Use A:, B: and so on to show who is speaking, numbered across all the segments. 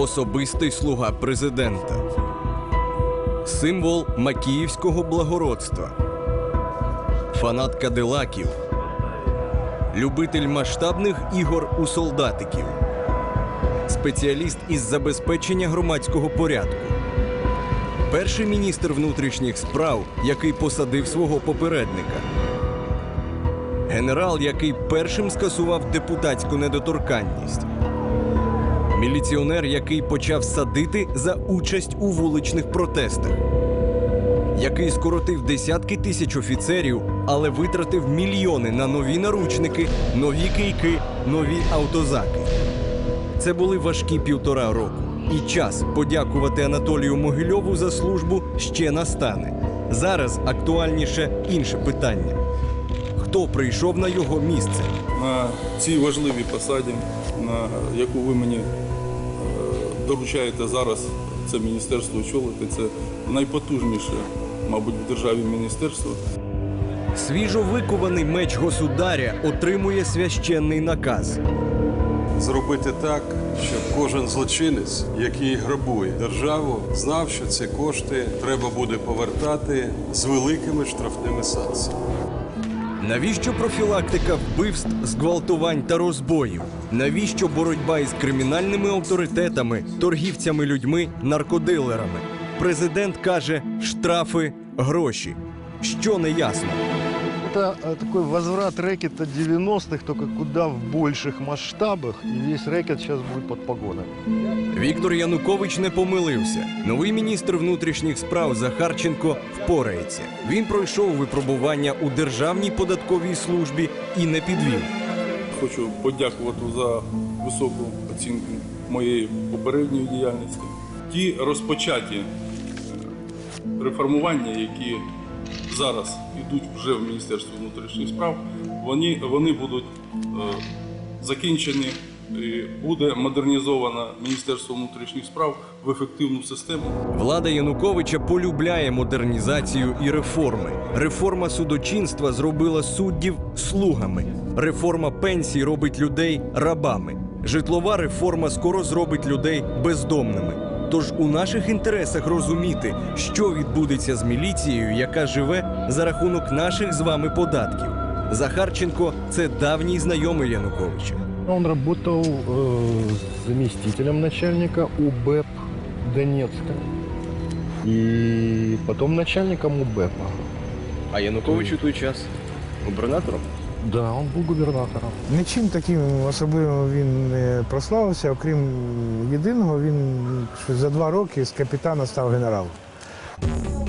A: особистий слуга президента, символ макіївського благородства, фанат кадилаків, любитель масштабних ігор у солдатиків, спеціаліст із забезпечення громадського порядку. Перший міністр внутрішніх справ, який посадив свого попередника. Генерал, який першим скасував депутатську недоторканність. Міліціонер, який почав садити за участь у вуличних протестах. Який скоротив десятки тисяч офіцерів, але витратив мільйони на нові наручники, нові кийки, нові автозаки. Це були важкі півтора року. І час подякувати Анатолію Могильову за службу ще настане. Зараз актуальніше інше питання: хто прийшов на його місце?
B: на цій важливій посаді, на яку ви мені е, доручаєте зараз, це міністерство очолити. Це найпотужніше, мабуть, в державі міністерство.
A: Свіжо викований меч государя отримує священний наказ.
C: зробити так, щоб кожен злочинець, який грабує державу, знав, що ці кошти треба буде повертати з великими штрафними санкціями.
A: Навіщо профілактика вбивств, зґвалтувань та розбоїв? Навіщо боротьба із кримінальними авторитетами, торгівцями людьми, наркодилерами? Президент каже: штрафи, гроші. Що не ясно?
D: Это э, такой возврат рэкета 90-х, только куда в больших масштабах, и весь рэкет сейчас будет под погоной.
A: Віктор Янукович не помилився. Новий міністр внутрішніх справ Захарченко впорається. Він пройшов випробування у державній податковій службі і не підвів.
B: Хочу подякувати за високу оцінку моєї попередньої діяльності. Ті розпочаті е, реформування, які зараз йдуть вже в Міністерстві внутрішніх справ, вони, вони будуть е, закінчені. І буде модернізовано Міністерство внутрішніх справ в ефективну систему.
A: Влада Януковича полюбляє модернізацію і реформи. Реформа судочинства зробила суддів слугами. Реформа пенсій робить людей рабами. Житлова реформа скоро зробить людей бездомними. Тож у наших інтересах розуміти, що відбудеться з міліцією, яка живе за рахунок наших з вами податків. Захарченко це давній знайомий Януковича.
D: Он работал э, заместителем начальника УБЭП Донецка. И потом начальником УБЭПа.
A: А Янукович у той час губернатором.
D: Да, он был губернатором.
E: Нічим таким особливим він не прославився, окрім єдиного, він за два роки з капітана став генералом.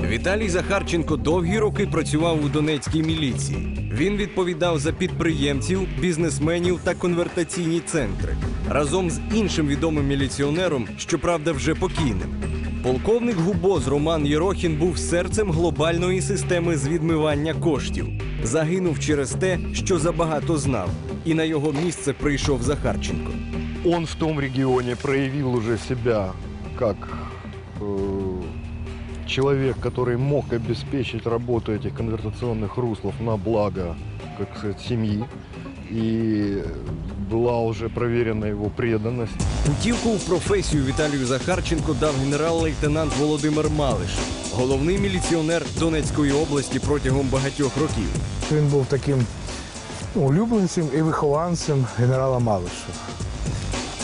A: Віталій Захарченко довгі роки працював у Донецькій міліції. Він відповідав за підприємців, бізнесменів та конвертаційні центри разом з іншим відомим міліціонером, щоправда, вже покійним. Полковник Губоз Роман Єрохін був серцем глобальної системи з відмивання коштів Загинув через те, що забагато знав, і на його місце прийшов Захарченко.
D: Он в том регионе проявил уже себя как э, человек, который мог обеспечить работу этих конвертационных руслов на благо, как сказать, семьи. И была уже проверена его преданность.
A: Путівку в професію Віталію Захарченко дав генерал-лейтенант Володимир Малиш, головний міліціонер Донецької області протягом багатьох років.
E: Він був таким ну, улюбленцем і вихованцем генерала Малиша.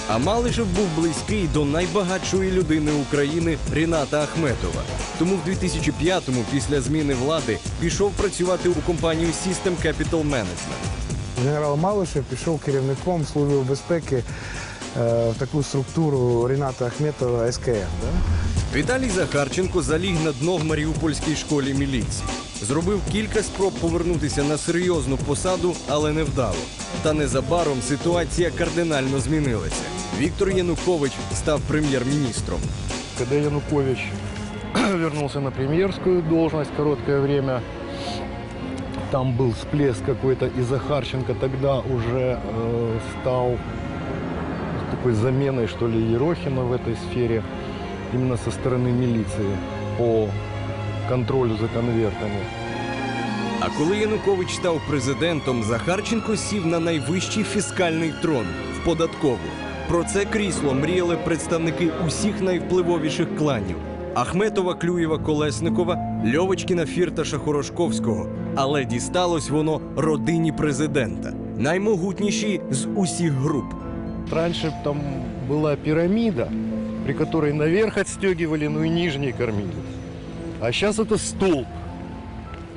A: А Малишев був близький до найбагатшої людини України Ріната Ахметова. Тому в 2005-му, після зміни влади, пішов працювати у компанію System Capital Management.
E: Генерал Малишев пішов керівником Служби безпеки е, в таку структуру Ріната Ахметова СКМ. Да?
A: Віталій Захарченко заліг на дно в Маріупольській школі міліції. Зробив кілька спроб повернутися на серйозну посаду, але не вдало. Та незабаром ситуація кардинально змінилася. Віктор Янукович став прем'єр-міністром.
D: Когда Янукович вернулся на премьерскую должность короткое время, там был всплеск какой-то, и Захарченко тогда уже э, стал такой заменой, что ли, Ерохина в этой сфере, именно со стороны милиции по контролю за конвертами.
A: А коли Янукович став президентом, Захарченко сів на найвищий фіскальний трон в податкову. Про це крісло мріяли представники усіх найвпливовіших кланів: Ахметова, Клюєва, Колесникова, Льовочкіна, Фірташа, Хорошковського. Але дісталось воно родині президента, наймогутнішій з усіх груп.
D: Раньше там была пирамида, при которой наверх отстегивали, ну и нижние кормили. А сейчас это столб.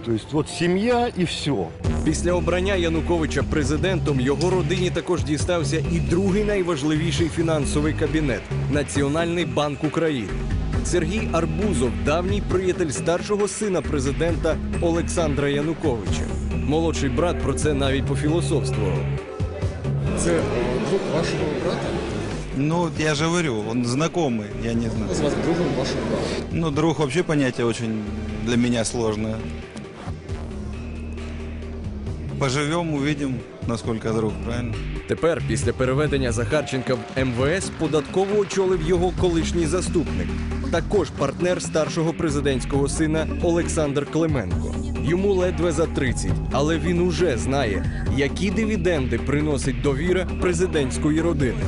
D: То есть вот семья и все.
A: Після обрання Януковича президентом його родині також дістався і другий найважливіший фінансовий кабінет Національний банк України. Сергій Арбузов, давній приятель старшого сина президента Олександра Януковича. Молодший брат про це навіть пофілософствував. Це друг вашого брата?
F: Ну, я же говорю, он знакомый, я не знаю.
G: Назвать другом вашего брата.
F: Ну, друг вообще понятие очень для меня сложное. Поживем, увидим, насколько друг, правильно?
A: Тепер, після переведення Захарченка в МВС, податково очолив його колишній заступник, також партнер старшого президентського сина Олександр Клименко. Йому ледве за 30, але він уже знає, які дивіденди приносить довіра президентської родини.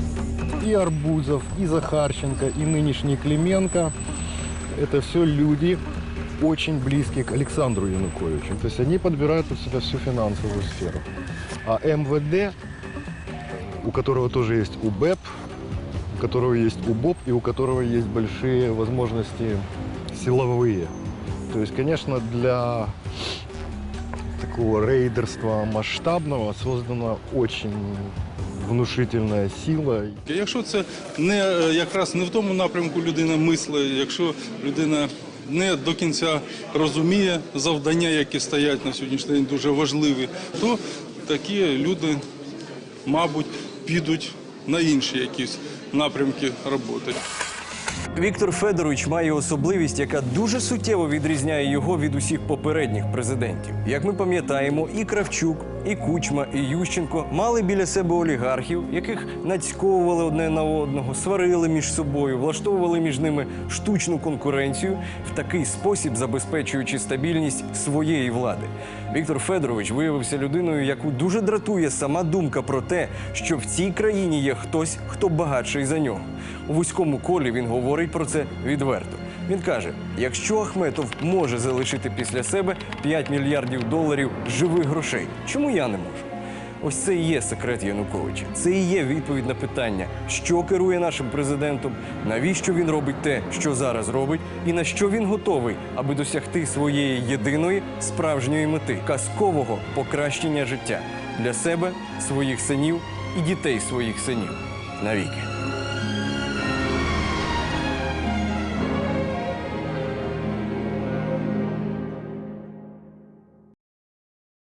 D: И Арбузов, и Захарченко, и нынешний Клименко – это все люди, очень близкие к Александру Януковичу. То есть они подбирают под себя всю финансовую сферу. А МВД, у которого тоже есть УБЭП, у которого есть УБОП и у которого есть большие возможности силовые. То есть, конечно, для такого рейдерства масштабного создана очень внушительная сила.
B: Якщо це не е, якраз не в тому напрямку людина мислить, якщо людина не до кінця розуміє завдання, які стоять на сьогоднішній день дуже важливі, то такі люди, мабуть, підуть на інші якісь напрямки роботи.
A: Віктор Федорович має особливість, яка дуже суттєво відрізняє його від усіх попередніх президентів. Як ми пам'ятаємо, і Кравчук, і Кучма, і Ющенко мали біля себе олігархів, яких нацьковували одне на одного, сварили між собою, влаштовували між ними штучну конкуренцію, в такий спосіб забезпечуючи стабільність своєї влади. Віктор Федорович виявився людиною, яку дуже дратує сама думка про те, що в цій країні є хтось, хто багатший за нього. У вузькому колі він говорить про це відверто. Він каже: якщо Ахметов може залишити після себе 5 мільярдів доларів живих грошей, чому я не можу? Ось це і є секрет Януковича. Це і є відповідь на питання, що керує нашим президентом, навіщо він робить те, що зараз робить, і на що він готовий, аби досягти своєї єдиної справжньої мети казкового покращення життя для себе, своїх синів і дітей своїх синів навіки.